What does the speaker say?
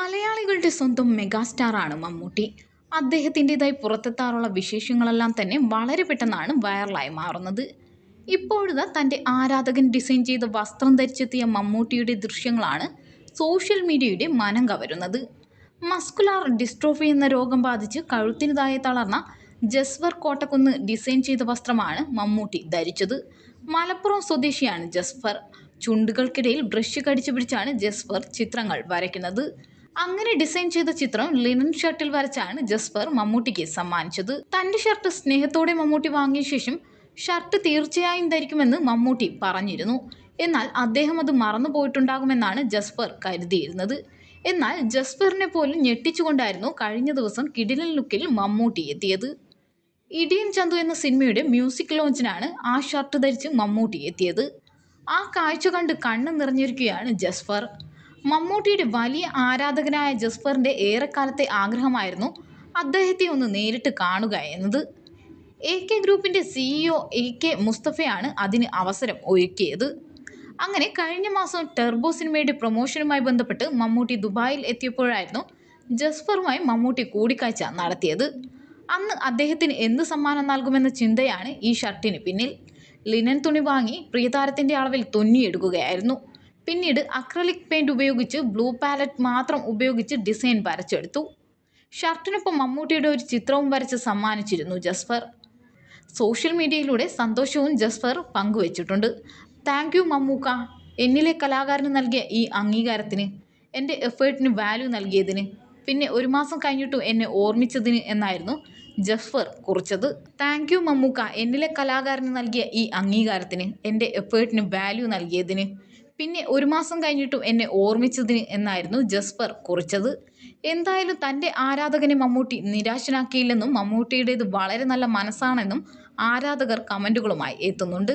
മലയാളികളുടെ സ്വന്തം മെഗാസ്റ്റാറാണ് മമ്മൂട്ടി. അദ്ദേഹത്തിന്റെതായി പുറത്തെത്താറുള്ള വിശേഷങ്ങളെല്ലാം തന്നെ വളരെ പെട്ടെന്നാണ് വൈറലായി മാറുന്നത്. ഇപ്പോഴത്തെ തന്റെ ആരാധകൻ ഡിസൈൻ ചെയ്ത വസ്ത്രം ധരിച്ചെത്തിയ മമ്മൂട്ടിയുടെ ദൃശ്യങ്ങളാണ് സോഷ്യൽ മീഡിയയുടെ മനം കവരുന്നത് മസ്കുലാർ ഡിസ്ട്രോഫി എന്ന രോഗം ബാധിച്ച് കഴുത്തിനുതായി തളർന്ന ജസ്വർ കോട്ടക്കുന്ന് ഡിസൈൻ ചെയ്ത വസ്ത്രമാണ് മമ്മൂട്ടി ധരിച്ചത്. മലപ്പുറം സ്വദേശിയാണ് ജസ്ഫർ ചുണ്ടുകൾക്കിടയിൽ ബ്രഷ് കടിച്ചു പിടിച്ചാണ് ജസ്ഫർ ചിത്രങ്ങൾ വരയ്ക്കുന്നത്. അങ്ങനെ ഡിസൈൻ ചെയ്ത ചിത്രം ലിനൻ ഷർട്ടിൽ വരച്ചാണ് ജസ്പർ മമ്മൂട്ടിക്ക് സമ്മാനിച്ചത്. തന്റെ ഷർട്ട് സ്നേഹത്തോടെ മമ്മൂട്ടി വാങ്ങിയ ശേഷം ഷർട്ട് തീർച്ചയായും ധരിക്കുമെന്ന് മമ്മൂട്ടി പറഞ്ഞിരുന്നു. എന്നാൽ അദ്ദേഹം അത് മറന്നു പോയിട്ടുണ്ടാകുമെന്നാണ് ജസ്പർ കരുതിയിരുന്നത്. എന്നാൽ ജസ്പറിനെ പോലും ഞെട്ടിച്ചുകൊണ്ടായിരുന്നു കഴിഞ്ഞ ദിവസം കിടിലൻ ലുക്കിൽ മമ്മൂട്ടി എത്തിയത്. ഇടിയൻ ചന്തു എന്ന സിനിമയുടെ മ്യൂസിക് ലോഞ്ചിനാണ് ആ ഷർട്ട് ധരിച്ച് മമ്മൂട്ടി എത്തിയത്. ആ കാഴ്ച കണ്ട് കണ്ണ് നിറഞ്ഞിരിക്കുകയാണ് ജസ്ഫർ. മമ്മൂട്ടിയുടെ വലിയ ആരാധകനായ ജസ്ഫറിന്റെ ഏറെക്കാലത്തെ ആഗ്രഹമായിരുന്നു അദ്ദേഹത്തെ ഒന്ന് നേരിട്ട് കാണുക എന്നത്. എ കെ ഗ്രൂപ്പിന്റെ സിഇഒ എ കെ മുസ്തഫയാണ് അതിന് അവസരം ഒരുക്കിയത്. അങ്ങനെ കഴിഞ്ഞ മാസം ടെർബോ സിനിമയുടെ പ്രൊമോഷനുമായി ബന്ധപ്പെട്ട് മമ്മൂട്ടി ദുബായിൽ എത്തിയപ്പോഴായിരുന്നു ജസ്ഫറുമായി മമ്മൂട്ടി കൂടിക്കാഴ്ച നടത്തിയത്. അന്ന് അദ്ദേഹത്തിന് എന്ത് സമ്മാനം നൽകുമെന്ന ചിന്തയാണ് ഈ ഷർട്ടിന് പിന്നിൽ. ലിനൻ തുണി വാങ്ങി പ്രിയതാരത്തിന്റെ അളവിൽ തുന്നിയെടുക്കുകയായിരുന്നു. പിന്നീട് അക്രലിക് പെയിന്റ് ഉപയോഗിച്ച് ബ്ലൂ പാലറ്റ് മാത്രം ഉപയോഗിച്ച് ഡിസൈൻ വരച്ചെടുത്തു. ഷർട്ടിനൊപ്പം മമ്മൂട്ടിയുടെ ഒരു ചിത്രവും വരച്ച് സമ്മാനിച്ചിരുന്നു ജസ്ഫർ. സോഷ്യൽ മീഡിയയിലൂടെ സന്തോഷവും ജസ്ഫർ പങ്കുവച്ചിട്ടുണ്ട്. Thank you Mammookka. എന്നിലെ കലാകാരന് നൽകിയ ഈ അംഗീകാരത്തിന് എന്റെ എഫേർട്ടിന് വാല്യൂ നൽകിയതിന് പിന്നെ ഒരു മാസം കഴിഞ്ഞിട്ടും എന്നെ ഓർമ്മിച്ചതിന് എന്നായിരുന്നു ജഫർ കുറിച്ചത്. Thank you Mammookka. എന്നിലെ കലാകാരന് നൽകിയ ഈ അംഗീകാരത്തിന് എന്റെ എഫേർട്ടിന് വാല്യൂ നൽകിയതിന് പിന്നെ ഒരു മാസം കഴിഞ്ഞിട്ടും എന്നെ ഓർമ്മിച്ചതിന് എന്നായിരുന്നു ജസ്പർ കുറിച്ചത്. എന്തായാലും തന്റെ ആരാധകനെ മമ്മൂട്ടി നിരാശനാക്കിയില്ലെന്നും മമ്മൂട്ടിയുടേത് വളരെ നല്ല മനസ്സാണെന്നും ആരാധകർ കമന്റുകളുമായി എത്തുന്നുണ്ട്.